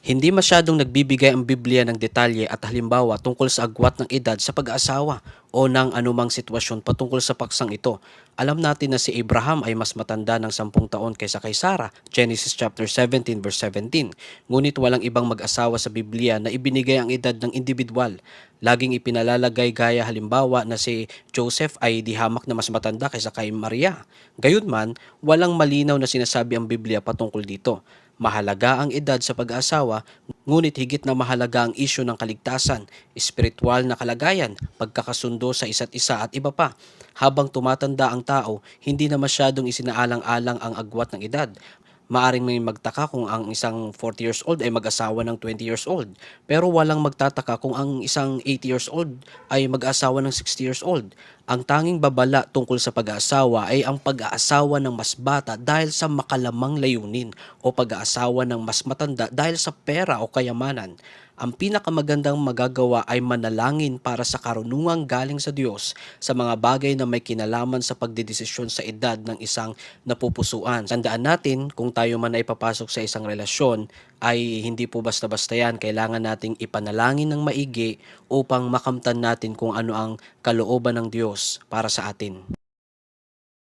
Hindi masyadong nagbibigay ang Biblia ng detalye at halimbawa tungkol sa agwat ng edad sa pag-aasawa o ng anumang sitwasyon patungkol sa paksang ito. Alam natin na si Abraham ay mas matanda ng 10 taon kaysa kay Sarah, Genesis chapter 17 verse 17. Ngunit walang ibang mag-asawa sa Biblia na ibinigay ang edad ng individual. Laging ipinalalagay gaya halimbawa na si Joseph ay dihamak na mas matanda kaysa kay Maria. Gayunman, walang malinaw na sinasabi ang Biblia patungkol dito. Mahalaga ang edad sa pag-aasawa, ngunit higit na mahalaga ang isyu ng kaligtasan, espiritual na kalagayan, pagkakasundo sa isa't isa at iba pa. Habang tumatanda ang tao, hindi na masyadong isinaalang-alang ang agwat ng edad. Maaring may magtaka kung ang isang 40 years old ay mag-asawa ng 20 years old. Pero walang magtataka kung ang isang 80 years old ay mag-asawa ng 60 years old. Ang tanging babala tungkol sa pag-aasawa ay ang pag-aasawa ng mas bata dahil sa makalamang layunin o pag-aasawa ng mas matanda dahil sa pera o kayamanan. Ang pinakamagandang magagawa ay manalangin para sa karunungang galing sa Diyos sa mga bagay na may kinalaman sa pagdedesisyon sa edad ng isang napupusuan. Tandaan natin, kung tayo man ay papasok sa isang relasyon, ay hindi po basta-basta yan. Kailangan nating ipanalangin ng maigi upang makamtan natin kung ano ang kalooban ng Diyos para sa atin.